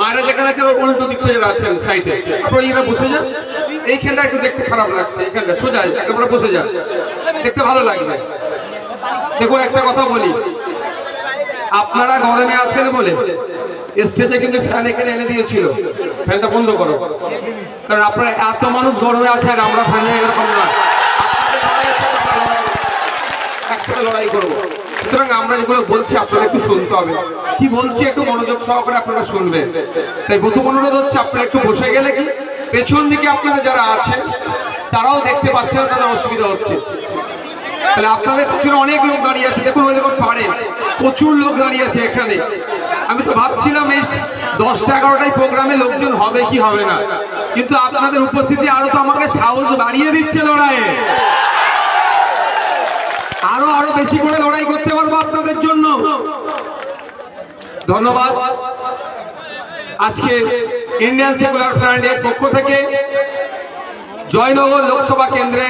মায়েরা যেখানে আছে আছেন সাইডে। একটু দেখতে খারাপ লাগছে বসে দেখতে ভালো একটা কথা বলি। আপনারা গরমে আছেন বলে স্টেজে কিন্তু ফ্যান এখানে এনে দিয়েছিল। ফ্যানটা বন্ধ করো। কারণ আপনারা এত মানুষ গরমে আছেন আমরা ফ্যানে এরকম না একসাথে লড়াই করব। সুতরাং আমরা যেগুলো বলছি, আপনারা একটু শুনতে হবে। কি বলছি, একটু মনোযোগ সহকারে আপনারা শুনবেন। তাই প্রথম অনুরোধ হচ্ছে, আপনারা একটু বসে গেলে কি, পেছন দিকে আপনারা যারা আছেন, তারাও দেখতে পাচ্ছেন তাদের অসুবিধা হচ্ছে। তাহলে আপনাদের পিছনে অনেক লোক দাঁড়িয়ে আছে। দেখুন, ওই দেখুন পারে প্রচুর লোক দাঁড়িয়ে আছে এখানে। আমি তো ভাবছিলাম, এই দশটা এগারোটায় প্রোগ্রামে লোকজন হবে কি হবে না। কিন্তু আপনাদের উপস্থিতি আরও তো আমাকে সাহস বাড়িয়ে দিচ্ছে লড়াইয়ে। আরও আরও বেশি করে লড়াই করতে পারব আপনাদের জন্য। ধন্যবাদ। আজকে ইন্ডিয়ান সেকুলার ফ্রন্টের পক্ষ থেকে জয়নগর লোকসভা কেন্দ্রে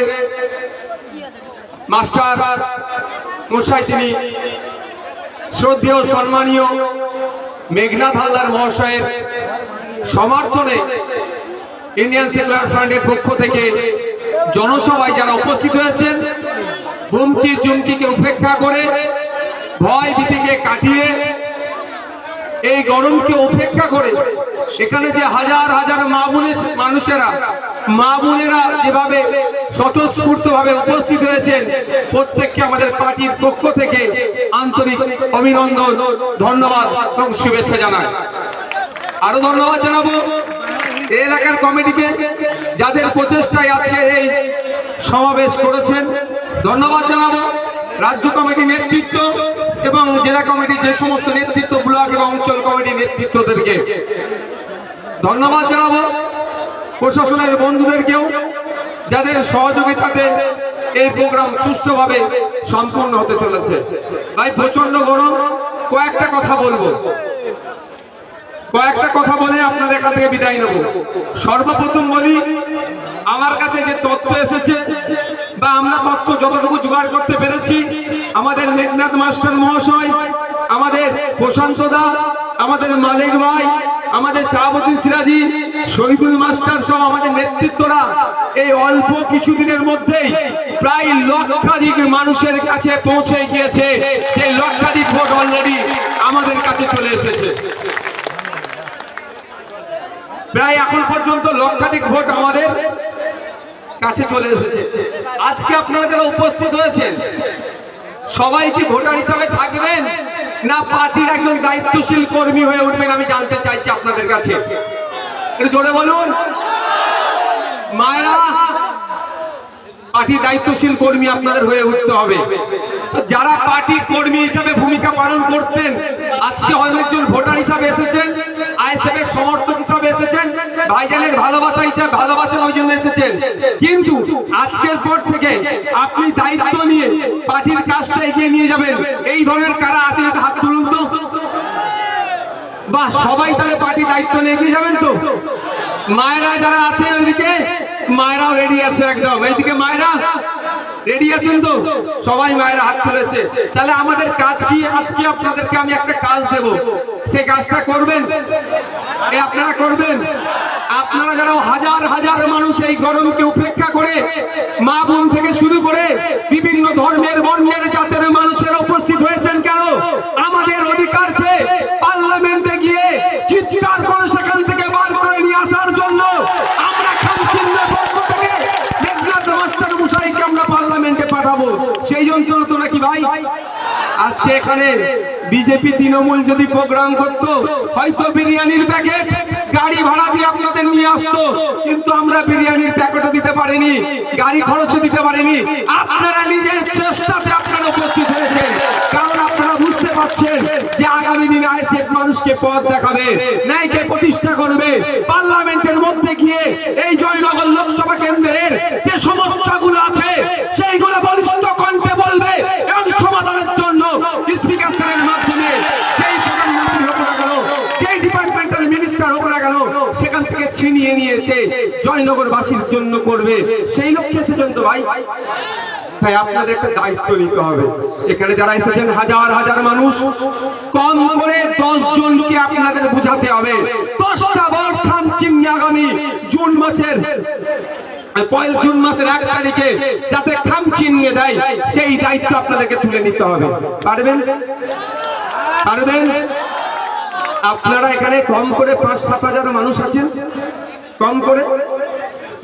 মাস্টার মশাই তিনি শ্রদ্ধেয়, সম্মানীয় মেঘনাথ হালদার মহাশয়ের সমর্থনে ইন্ডিয়ান সেকুলার ফ্রন্টের পক্ষ থেকে জনসভায় যারা উপস্থিত হয়েছেন হুমকি চুমকিকে উপেক্ষা করে ভয় ভীতিকে কাটিয়ে এই গরমকে উপেক্ষা করে এখানে যে হাজার হাজার মা বোনের মানুষেরা মা বোনেরা যেভাবে স্বতঃস্ফূর্ত ভাবে উপস্থিত হয়েছেন, প্রত্যেককে আমাদের পার্টির পক্ষ থেকে আন্তরিক অভিনন্দন, ধন্যবাদ এবং শুভেচ্ছা জানাই। আরও ধন্যবাদ জানাব। এলাকার কমিটিকে যাদের প্রচেষ্টায় আজকে এই সমাবেশ করেছেন, ধন্যবাদ জানাব রাজ্য কমিটি নেতৃত্ব এবং জেলা কমিটি যে সমস্ত নেতৃত্ব, ব্লক এবং অঞ্চল কমিটি নেতৃত্বদেরকে। ধন্যবাদ জানাব প্রশাসনের বন্ধুদেরকেও যাদের সহযোগিতাতে এই প্রোগ্রাম সুষ্ঠুভাবে সম্পন্ন হতে চলেছে। ভাই প্রচণ্ড গরম, কয়েকটা কথা বলব। কয়েকটা কথা বলে আপনাদের এখান থেকে বিদায় নেব। সর্বপ্রথম বলি, আমার কাছে যে তথ্য এসেছে বা আমরা তথ্য যতটুকু জোগাড় করতে পেরেছি, আমাদের মেঘনাথ মাস্টার মহাশয়, আমাদের প্রশান্ত দা, আমাদের মালিক ভাই, আমাদের শাহাবুদ্দিন সিরাজি, শহীদুল মাস্টার সহ আমাদের নেতৃত্বরা এই অল্প কিছুদিনের মধ্যেই প্রায় লক্ষাধিক মানুষের কাছে পৌঁছে গিয়েছে। যে লক্ষাধিক ভোট অলরেডি আমাদের কাছে চলে এসেছে। প্রায় এখন পর্যন্ত লক্ষাধিক ভোট আমাদের কাছে চলে এসেছে। আজকে আপনারা যারা উপস্থিত হয়েছেন, সবাই কি ভোটার হিসাবে থাকবেন না পার্টির একজন দায়িত্বশীল কর্মী হয়ে উঠবেন আমি জানতে চাইছি আপনাদের কাছে? জোরে বলুন। মায়েরা পার্টির দায়িত্বশীল কর্মী আপনাদের হয়ে উঠতে হবে। তো যারা পার্টি কর্মী হিসাবে ভূমিকা পালন করতেন, আজকে অনেকজন ভোটার হিসাবে এসেছেন, আইএসএফ এর সমর্থক হিসাবে এসেছেন, ভাইজানের ভালোবাসা হিসাবে ভালোবাসেন ওই জন্য এসেছেন। কিন্তু আজকের পর থেকে আপনি দায়িত্ব নিয়ে পার্টির কাজটা এগিয়ে নিয়ে যাবেন। এই ধরনের কারা আছেন একটা হাত তুলুন তো। বাহ, সবাই তাহলে পার্টি দায়িত্ব নিয়ে এগিয়ে যাবেন তো? মায়েরা যারা আছেন ওইদিকে মায়েরাও রেডি আছে একদম। এইদিকে মায়েরা রেডি আছেন তো? সবাই মায়েরা হাত তুলেছে। তাহলে আমাদের কাজ কি? আজকে আপনাদেরকে আমি একটা কাজ দেব। সেই কাজটা করবেন? আপনারা করবেন? আপনারা যারা হাজার হাজার মানুষ এই গরমকে উপেক্ষা করে মা বোন থেকে শুরু করে বিভিন্ন ধর্মের বর্ণের জাতের মানুষেরা উপস্থিত হয়েছেন কেন আমাদের অধিকারকে পার্লামেন্টে গিয়ে চিৎকার করে সেখান থেকে বার করে নিয়ে আসার জন্য আমরা খামচিহ্নের পক্ষ থেকে মেঘনাথ মাস্টার মশাইকে আমরা পার্লামেন্টে পাঠাবো সেই জন্য তো নাকি ভাই আজকে এখানে বিজেপি তৃণমূল যদি প্রোগ্রাম করতো, হয়তো বিরিয়ানির প্যাকেট গাড়ি ভাড়া দিয়ে আপনাদের নিয়ে আসতো, কিন্তু আমরা বিরিয়ানির প্যাকেটও দিতে পারিনি, গাড়ি খরচও দিতে পারিনি। আপনারা নিজের চেষ্টাতে আপনারা উপস্থিত হয়েছে কারণ আপনারা বুঝতে পারছেন যে আগামী দিনে আইএসএফ মানুষকে পথ দেখাবে, ন্যায়কে প্রতিষ্ঠা করবে। পার্লামেন্টের মধ্যে গিয়ে এই জয়নগর লোকসভা কেন্দ্রের যে সমস্যাগুলো জয়নগরবাসীর জন্য করবে, সেই লক্ষ্যে তো ভাই। তাই আপনাদের একটা দায়িত্ব নিতে হবে। এখানে যারা এসেছেন, হাজার হাজার মানুষ, কম করে দশ জনকে আপনাদের বুঝাতে হবে। দশটা বার থামচিমনি আগামী জুন মাসের। জুন মাসের এক যাতে চিনিয়ে সেই আপনাদেরকে তুলে নিতে হবে। পারবেন? পারবেন? আপনারা এখানে কম করে পাঁচ সাত হাজার মানুষ আছেন? কম করে?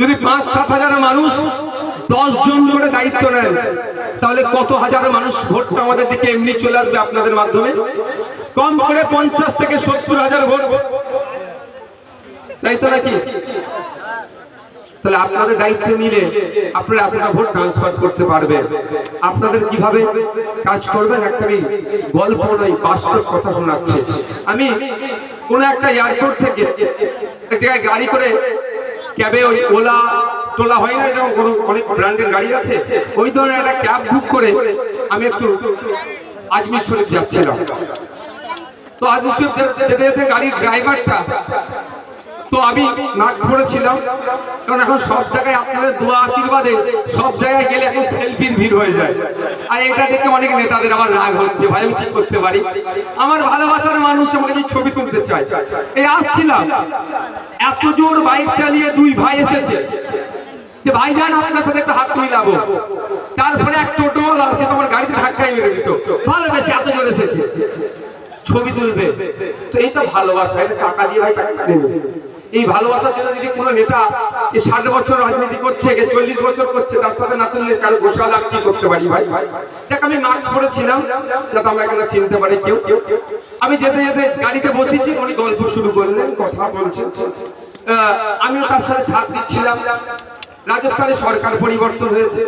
যদি পাঁচ, সাত হাজার মানুষ দশ জন করে দায়িত্ব নেন, তাহলে কত হাজার মানুষ ভোটটা আমাদের দিকে এমনি চলে আসবে আপনাদের মাধ্যমে? কম করে পঞ্চাশ থেকে সত্তর হাজার ভোট। তাই তো নাকি? তাহলে আপনাদের দায়িত্ব নিলে আপনারা এতটা ভোট ট্রান্সফার করতে পারবেন। আপনাদের কীভাবে কাজ করবেন? একটা আমি গল্প নয়, বাস্তব কথা শোনাচ্ছি। আমি কোন একটা এয়ারপোর্ট থেকে এক জায়গায় গাড়ি করে ক্যাবে ওই ওলা টোলা হয় না, যেমন কোনো অনেক ব্র্যান্ডের গাড়ি আছে, ওই ধরনের একটা ক্যাব বুক করে আমি একটু আজমির শরীফ যাচ্ছিলাম। তো আজমির শরীফ যেতে যেতে গাড়ির ড্রাইভারটা তো আমি মাস্ক পরেছিলাম কারণ এখন সব জায়গায় আপনাদের দোয়া আশীর্বাদে সব জায়গায় গেলে এখন সেলফির ভিড় হয়ে যায়। আর এটা দেখে অনেক নেতাদের আবার রাগ হচ্ছে, ভাই, আমি কি করতে পারি? আমার ভালোবাসার মানুষ আমাকে যে ছবি তুলতে চায়, এই আসছিলাম। এত জোর বাইক চালিয়ে দুই ভাই এসেছে। যে, ভাই, যান, আপনার সাথে একটা হাত মিলাবো তারপরে এক টোটোওয়ালা সে তোমার গাড়িতে ধাক্কাই মেরে দিত। ভালো বেশি এত জোর এসেছে। ছবি তুলবে। তো এইটা ভালোবাসা টাকা দিয়ে ভাই টাকা এই ভালোবাসার জন্য যদি কোনো নেতা এই ষাট বছর রাজনীতি করছে, কে চল্লিশ বছর করছে, তার সাথে না তুললে কারও লাভ কি করতে পারি ভাই? যাক আমি মাস্ক পরেছিলাম, যাতে আমরা এখানে চিনতে পারি কেউ। কেউ আমি যেতে যেতে গাড়িতে বসেছি, উনি গল্প শুরু করলেন, কথা বলছেন। আমিও তার সাথে সাথ দিচ্ছিলাম রাজস্থানে সরকার পরিবর্তন হয়েছে,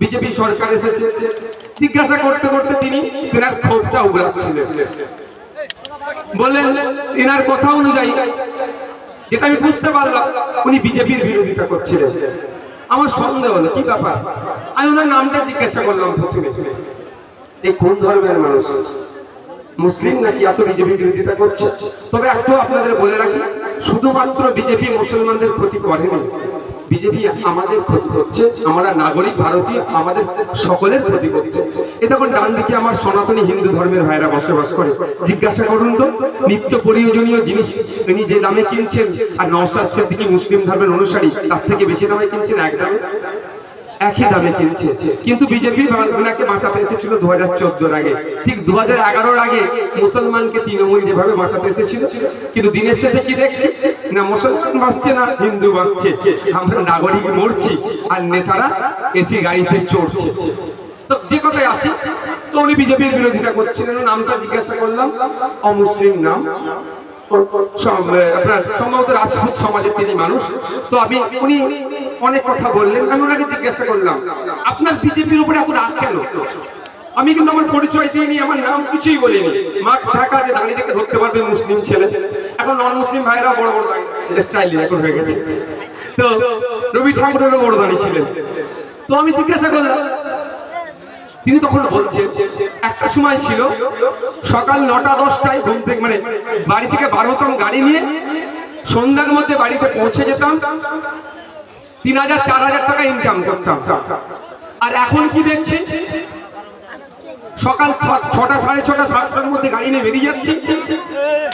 বিজেপি সরকার এসেছে। জিজ্ঞাসা করতে করতে তিনি তেনার ক্ষোভটা উগড়াচ্ছিলেন বললেন এনার কথা অনুযায়ী যেটা আমি বুঝতে পারলাম, উনি বিজেপির বিরোধিতা করছিলেন। আমার সন্দেহ হলো, কি ব্যাপার? আমি ওনার নামটা জিজ্ঞাসা করলাম প্রথমে। এই কোন ধর্মের মানুষ? মুসলিম নাকি এত বিজেপি বিরোধিতা করছে? তবে একটু আপনাদের বলে রাখি, শুধুমাত্র বিজেপি মুসলমানদের ক্ষতি করেনি। বিজেপি আমাদের ক্ষতি করছে, আমরা নাগরিক ভারতীয়, আমাদের সকলের ক্ষতি করছে। এ তখন ডান দিকে আমার সনাতনী হিন্দু ধর্মের ভাইরা বসবাস করে। জিজ্ঞাসা করুন তো, নিত্য প্রয়োজনীয় জিনিস তিনি যে দামে কিনছেন, আর নওসাদ দিকে মুসলিম ধর্মের অনুসারী, তার থেকে বেশি দামে কিনছেন এক দামে? একই দামে কিনছে। কিন্তু বিজেপি ওনাকে বাঁচাতে এসেছিল দু হাজার চোদ্দোর আগে। ঠিক দু হাজার এগারোর আগে মুসলমানকে তৃণমূল যেভাবে বাঁচাতে এসেছিল, কিন্তু দিনের শেষে কি দেখছি? না মুসলমান বাঁচছে না হিন্দু বাঁচছে। আমরা নাগরিক মরছি আর নেতারা এসি গাড়িতে চড়ছে। যে কথায় আসি, তো উনি বিজেপির বিরোধিতা করছিলেন। নামটা জিজ্ঞাসা করলাম, অমুসলিম নাম। আপনার সম্ভবত রাজপুত সমাজের তিনি মানুষ। তো আমি, উনি অনেক কথা বললেন, আমি ওনাকে জিজ্ঞাসা করলাম, আপনার বিজেপির উপরে এত রাগ কেন? আমি কিন্তু আমার পরিচয় দিইনি আমার নাম কিছুই বলিনি। মাস্ক ঢাকা যে দাঁড়িয়ে থেকে ধরতে পারবে মুসলিম ছেলে। এখন নন মুসলিম ভাইরা বড় বড় স্টাইলি এখন হয়ে গেছে। তো রবি ঠাকুরেরও বড় দাঁড়িয়ে ছিলেন। তো আমি জিজ্ঞাসা করলাম তিনি তখন বলছেন, একটা সময় ছিল, সকাল নটা, দশটায় ঘুম থেকে মানে বাড়ি থেকে বারোতম গাড়ি নিয়ে, সন্ধ্যার মধ্যে বাড়িতে পৌঁছে যেতাম, তিন হাজার, চার হাজার টাকা ইনকাম করতাম। আর এখন কি দেখছি? সকাল ছটা, সাড়ে ছটা, সাতটার মধ্যে গাড়ি নিয়ে বেরিয়ে যাচ্ছি,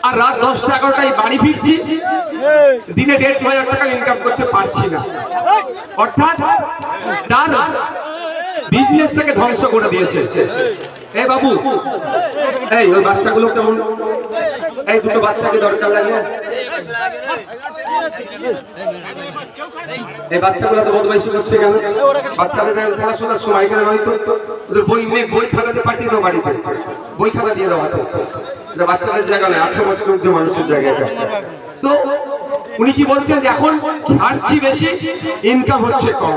আর রাত দশটা, এগারোটায় বাড়ি ফিরছি, দিনে দেড় হাজার টাকা ইনকাম করতে পারছি না। অর্থাৎ বিজনেসটাকে ধ্বংস করে দিয়েছে। এ বাবু, এই ওই বাচ্চাগুলো কেমন? এই দুটো বাচ্চাকে দরকার লাগে? এই বাচ্চাগুলো তো বদমাইশি করছে কেন? বাচ্চাদের পড়াশোনার সময় কেন নয় তো? ওদের বই নিয়ে বই খাতাতে পাঠিয়ে দাও বাড়িতে। বই খাতা দিয়ে দাও হাতে। এটা বাচ্চাদের জায়গা নয়, আঠারো বছর মধ্যে মানুষের জায়গা এটা। তো উনি কি বলছেন যে এখন ছাড়ছি বেশি ইনকাম হচ্ছে কম।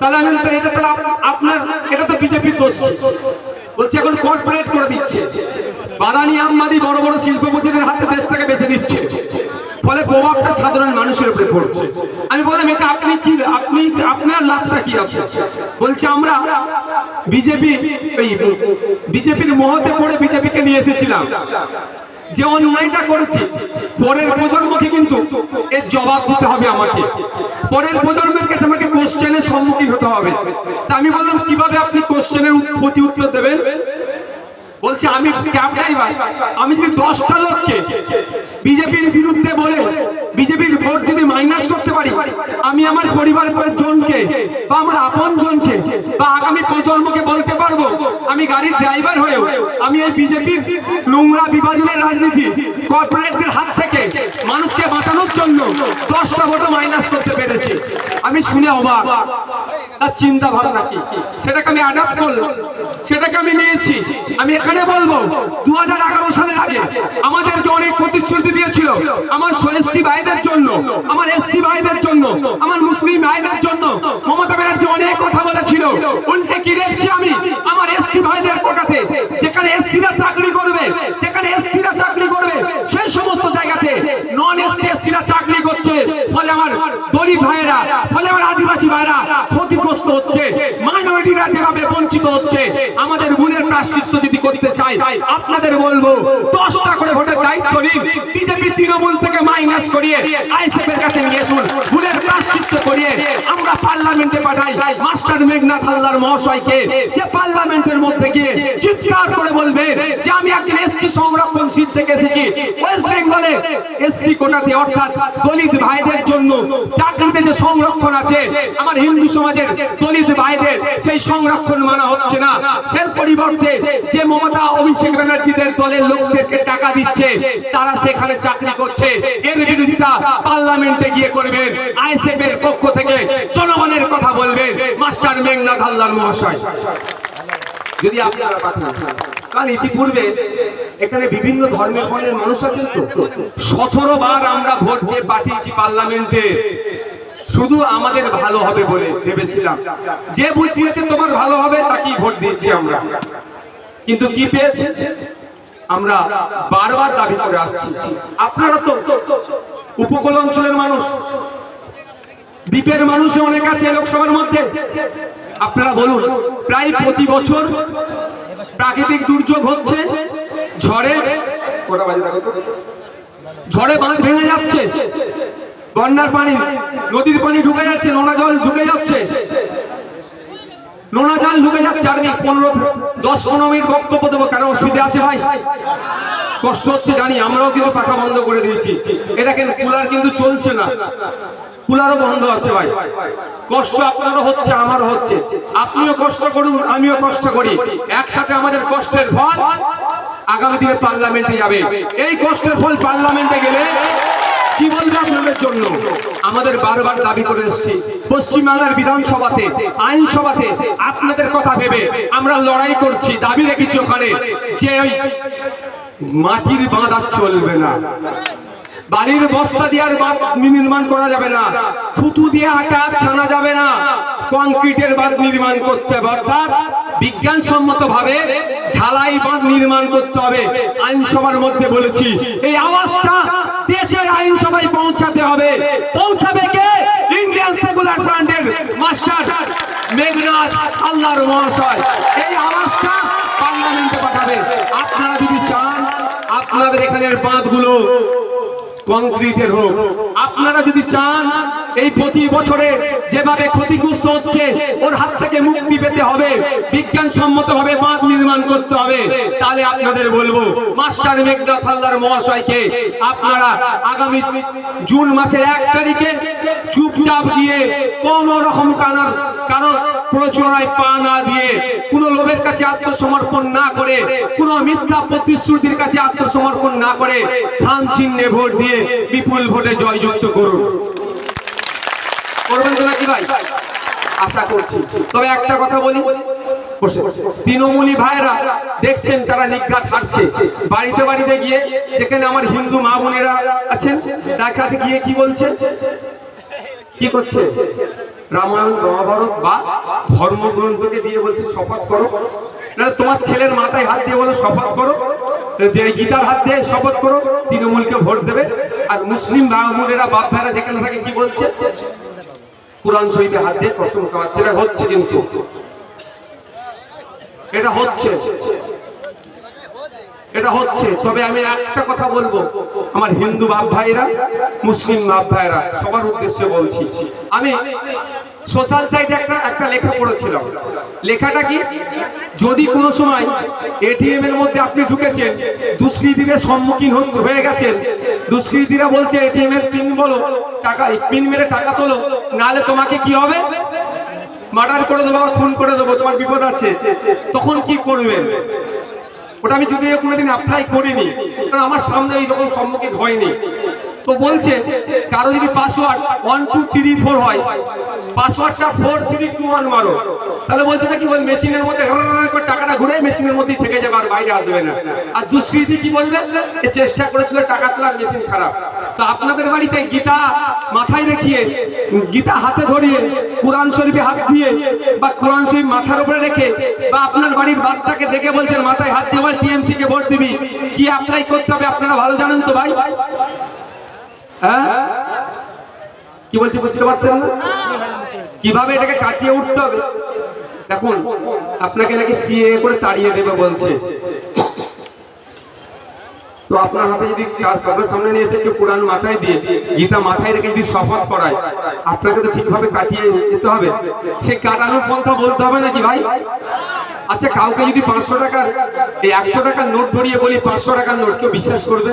তাহলে আমি এটা আপনার এটা তো বিজেপির দোষ। বলছে এখন কর্পোরেট করে দিচ্ছে। বাদানি আম্বানি বড় বড় শিল্পপতিদের হাতে দেশটাকে বেছে দিচ্ছে ফলে প্রভাবটা সাধারণ মানুষের উপরে পড়ছে। আমি বললাম, এটা আপনি কি আপনি আপনার লাভটা কি আছে? বলছে, আমরা বিজেপি বিজেপির মহতে পড়ে বিজেপিকে নিয়ে এসেছিলাম। যে অন্যায়টা করেছি, পরের প্রজন্মকে কিন্তু এর জবাব দিতে হবে আমাকে। পরের প্রজন্মের কাছে আমাকে কোশ্চেনের সম্মুখীন হতে হবে। তা আমি বললাম, কীভাবে আপনি কোশ্চেনের প্রতি উত্তর দেবেন? বলছে, আমি ক্যাব ড্রাইভার আমি যদি দশটা লোককে বিজেপির বিরুদ্ধে বলে, বিজেপির ভোট মাইনাস করতে পারি। আমি আমার পরিবারের জনকে বা আমার আপন জনকে বা আগামী প্রজন্মকে বলতে পারব, আমি গাড়ির ড্রাইভার হয়েও আমি এই বিজেপির নোংরা বিভাজনের রাজনীতি কর্পোরেটদের হাত থেকে মানুষকে বাঁচানোর জন্য দশটা ভোটও মাইনাস করতে পেরেছি। আমি শুনে অবাক। তার চিন্তা ভাবনা কি? সেটাকে আমি অ্যাডাপ্ট করলাম। সেটাকে আমি নিয়েছি। আমি এখানে বলব দু সালের আগে আমাদেরকে অনেক প্রতিশ্রুতি দিয়েছিল আমার এসটি ভাইদের জন্য, আমার এসসি ভাইদের জন্য, আমার মুসলিম ভাইদের জন্য। মমতা ব্যানার্জি অনেক কথা বলেছিল। উল্টে কি দেখছি আমি? আমার এসটি ভাইদের কোটাতে, যেখানে এসসিরা চাকরি করবে, যেখানে এসটিরা চাকরি করবে, সেই সমস্ত জায়গাতে নন এসটি এসসিরা চাকরি করছে। ফলে আমার দলিত ভাইয়েরা, ফলে আমার আদিবাসী ভাইয়েরা ক্ষতিগ্রস্ত হচ্ছে। মাইনরিটিরা যেভাবে বঞ্চিত হচ্ছে, আমাদের গুণের প্রাশ্চিত্য যদি করতে চাই, আপনাদের বলব, দশটা করে ভোটের দায়িত্ব নিন। বিজেপি তৃণমূল থেকে মাইনাস করিয়ে আইসিএফ এর কাছে নিয়ে আসুন। ভুলের প্রাশ্চিত্য করিয়ে আমরা পার্লামেন্টে পাঠাই। মাস্টার মেঘনাথ হালদার মহাশয়কে, যে পার্লামেন্টের মধ্যে গিয়ে চিৎকার করে বলবে যে আমি একজন এসসি সংরক্ষণ সিট থেকে এসেছি। ওয়েস্ট বেঙ্গলে এসসি কোটাতে, অর্থাৎ দলিত ভাইদের জন্য চাকরিতে যে সংরক্ষণ আছে, আমার হিন্দু সমাজের দলিত ভাইদের সেই সংরক্ষণ মানা হচ্ছে না। সের পরিবর্তে যে মমতা, অভিষেক ব্যানার্জিদের দলের লোকদেরকে টাকা দিচ্ছে, তারা সেখানে চাকরি করছে। এর বিরোধিতা পার্লামেন্টে গিয়ে করবেন। আইএসএফ এর পক্ষ থেকে জনগণের কথা বলবেন মাস্টার মেঘনাথ হালদার মহাশয়। যদি আপনারা পাঠান কারণ ইতিপূর্বে এখানে বিভিন্ন ধর্মের বর্ণের মানুষ আছেন তো। সতেরো বার আমরা ভোট দিয়ে পাঠিয়েছি পার্লামেন্টে। শুধু আমাদের ভালো হবে বলে ভেবেছিলাম। যে বুঝিয়েছে তোমার ভালো হবে, তাকেই ভোট দিচ্ছি আমরা। কিন্তু কি পেয়েছে? আমরা বারবার দাবি করে আসছি। আপনারা তো উপকূল অঞ্চলের মানুষ। দ্বীপের মানুষে অনেক আছে লোকসভার মধ্যে আপনারা বলুন, প্রায় প্রতি বছর প্রাকৃতিক দুর্যোগ হচ্ছে, ঝড়ে? ঝড়ে বাঁধ ভেঙে যাচ্ছে, বন্যার পানি, নদীর পানি ঢুকে যাচ্ছে, নোনা জল ঢুকে যাচ্ছে নোনা জল ঢুকে যাচ্ছে আর পনেরো, দশ, পনেরো মিনিট বক্তব্য দেবো, কেন অসুবিধা আছে ভাই? কষ্ট হচ্ছে, জানি, আমরাও কিন্তু পাখা বন্ধ করে দিয়েছি। এটা কিন্তু কুলার কিন্তু চলছে না। কুলারও বন্ধ আছে ভাই। কষ্ট আপনারও হচ্ছে, আমারও হচ্ছে। আপনিও কষ্ট করুন, আমিও কষ্ট করি। একসাথে আমাদের কষ্টের ফল আগামী দিনে পার্লামেন্টে যাবে। এই কষ্টের ফল পার্লামেন্টে গেলে কি বলব জন্য আমাদের বারবার দাবি করে এসেছি, পশ্চিমবাংলার বিধানসভাতে, আইনসভাতে আপনাদের কথা ভেবে আমরা লড়াই করছি, দাবি রেখেছি ওখানে মাটির বাঁধ চলবে না। বাড়ির বস্তা দিয়ে বাঁধ নির্মাণ করা যাবে না, থুতু দিয়ে আটা ছানা যাবে না, কংক্রিটের বাঁধ নির্মাণ করতে অর্থাৎ বিজ্ঞানসম্মত ভাবে ঢালাই বাঁধ নির্মাণ করতে হবে, আইনসভার মধ্যে বলেছি। এই আওয়াজটা দেশের আইন সবাই পৌঁছাতে হবে। পৌঁছাবে কে? ইন্ডিয়ান সেকুলার ব্র্যান্ডের মাস্টার মেঘনাথ আল্লাহর মহাশয়। এই আওয়াজটা পার্লামেন্টে পাঠাবে। আপনারা যদি চান, আপনাদের এখানের বাঁধগুলো কংক্রিটের হোক আপনারা যদি চান, এই প্রতি বছরে যেভাবে ক্ষতিগ্রস্ত হচ্ছে, ওর হাত থেকে মুক্তি পেতে হবে বিজ্ঞানসম্মত ভাবে বাঁধ নির্মাণ করতে হবে, তাহলে আপনাদের বলব, মাস্টার মেঘনাথ হালদার মহাশয়কে আপনারা আগামী জুন মাসের এক তারিখে চুপচাপ গিয়ে কোন রকম কানার কারও প্রচনায় পা না দিয়ে, কোন লোভের কাছে আত্মসমর্পণ না করে, কোন মিথ্যা প্রতিশ্রুতির কাছে আত্মসমর্পণ না করে খান চিহ্নে ভোট দিয়ে বিপুল ভোটে জয়যুক্ত করুন করবেন ভাই? আশা করছি। তবে একটা কথা বলি। ভাইরা দেখছেন তারা বাড়িতে বাড়িতে গিয়ে যেখানে আমার হিন্দু মা বোনেরা আছেন, তার কাছে গিয়ে কি বলছে? কি করছে? রামায়ণ, মহাভারত বা ধর্মগ্রন্থকে দিয়ে বলছে, শপথ করো। না তোমার ছেলের মাথায় হাত দিয়ে বলো, শপথ করো। যে গীতার হাত দিয়ে শপথ করো তৃণমূলকে ভোট দেবে। আর মুসলিম বাবুরেরা বাপ ভাইরা যেখানে থাকে, কি বলছে? কোরআন শহীদে হাত দিয়ে কসম খাওয়াচ্ছে এটা হচ্ছে কিন্তু। এটা হচ্ছে। এটা হচ্ছে। তবে আমি একটা কথা বলব, আমার হিন্দু বাপ ভাইরা, মুসলিম বাপ ভাইরা, সবার উদ্দেশ্যে বলছি। আমি সোশ্যাল সাইটে একটা একটা লেখা পড়েছিলাম লেখাটা কি? যদি কোনো সময় এটিএম এর মধ্যে আপনি ঢুকেছেন, দুষ্কৃতীদের সম্মুখীন হয়ে গেছেন, দুষ্কৃতীরা বলছে এটিএম এর পিন বলো, টাকা, পিন মেরে টাকা তোলো, নাহলে তোমাকে কি হবে? মার্ডার করে দেবো খুন করে দেবো, তোমার বিপদ আছে। তখন কি করবেন? ওটা আমি যদিও কোনোদিন অ্যাপ্লাই করিনি, কারণ আমার সামনে এইরকম সম্মুখীন হয়নি। তো বলছে, কারও যদি password one two three four হয় পাসওয়ার্ডটা ফোর থ্রি টু ওয়ান মারো। তাহলে বলছে নাকি বল মেশিনের মধ্যে করে টাকাটা ঘুরে মেশিনের মধ্যেই থেকে আর বাইরে আসবে না। আর দুষ্কৃতি কি বলবে? চেষ্টা করেছিল টাকা তোলার মেশিন খারাপ। তো আপনাদের বাড়িতে গীতা মাথায় রেখিয়ে গীতা হাতে ধরিয়ে, কোরআন শরীফে হাত দিয়ে বা কোরআন শরীফ মাথার উপরে রেখে বা আপনার বাড়ির বাচ্চাকে দেখে বলছেন, মাথায় হাত দিয়ে বল টিএমসি কে ভোট দিবি। কি অ্যাপ্লাই করতে হবে আপনারা ভালো জানেন তো ভাই? হ্যাঁ? কি বলছি বুঝতে পারছেন না? কীভাবে এটাকে কাটিয়ে উঠতে হবে? দেখুন আপনাকে নাকি সিএ করে তাড়িয়ে দেবে বলছে। তো আপনার হাতে যদি সামনে নিয়ে এসে কোরআন মাথায় দিয়ে, গীতা মাথায় রেখে যদি শপথ করায়, আপনাকে তো ঠিকভাবে কাটিয়ে যেতে হবে। সেই কাটানোর পন্থা বলতে হবে নাকি ভাই? আচ্ছা কাউকে যদি পাঁচশো টাকার, এই একশো টাকার নোট ধরিয়ে বলি, পাঁচশো টাকার নোট কেউ বিশ্বাস করবে?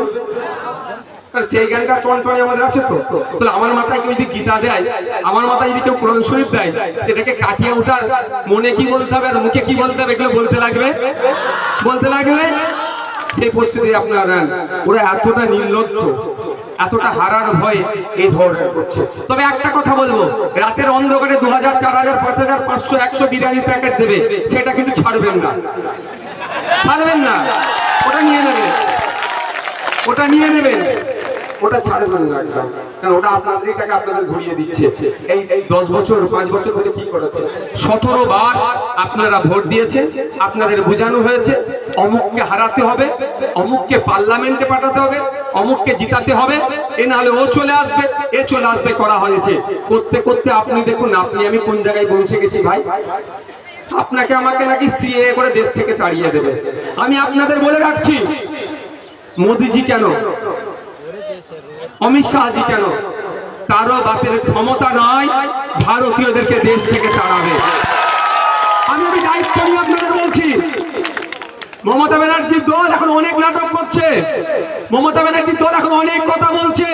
সেই জ্ঞানটা টনটনে আমাদের আছে তো? তাহলে আমার মাথায় কেউ যদি গীতা দেয়, আমার মাথায় যদি কেউ কোরআন শরীফ দেয়, সেটাকে কাটিয়ে ওঠার মনে কি বলতে হবে আর মুখে কি বলতে হবে এগুলো বলতে লাগবে? বলতে লাগবে? সেই পরিস্থিতি আপনারা নেন ওরা এতটা নির্লজ্জ, এতটা হারার ভয়ে এই ধরনের করছে। তবে একটা কথা বলব, রাতের অন্ধকারে দু হাজার চার হাজার পাঁচ হাজার পাঁচশো, একশো বিরিয়ানির প্যাকেট দেবে, সেটা কিন্তু ছাড়বেন না। ছাড়বেন না। ওটা নিয়ে নেবেন ওটা নিয়ে নেবেন ওটা ছাড়বেন না একদম। কারণ ওটা আপনাদেরই টাকা আপনাদের ঘুরিয়ে দিচ্ছে। এই এই দশ বছর, পাঁচ বছর ধরে কি করেছে? সতেরো বার আপনারা ভোট দিয়েছেন আপনাদের বোঝানো হয়েছে, অমুককে হারাতে হবে, অমুককে পার্লামেন্টে পাঠাতে হবে, অমুককে জিতাতে হবে, এ নাহলে ও চলে আসবে, এ চলে আসবে করা হয়েছে। করতে করতে আপনি দেখুন, আপনি, আমি কোন জায়গায় পৌঁছে গেছি ভাই? আপনাকে আমাকে নাকি সিএ করে দেশ থেকে তাড়িয়ে দেবে। আমি আপনাদের বলে রাখছি, মোদিজি কেন? অমিত শাহজি কেন? কারও বাপের ক্ষমতা নয়, ভারতীয়দেরকে দেশ থেকে তাড়াবে। আমি আমি দায়িত্ব নিয়ে আপনাদের বলছি। মমতা ব্যানার্জির দল এখন অনেক নাটক করছে। মমতা ব্যানার্জির দল এখন অনেক কথা বলছে।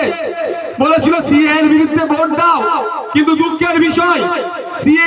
বলেছিল সিএ এর বিরুদ্ধে ভোট দাও, কিন্তু দুঃখের বিষয়, সিএ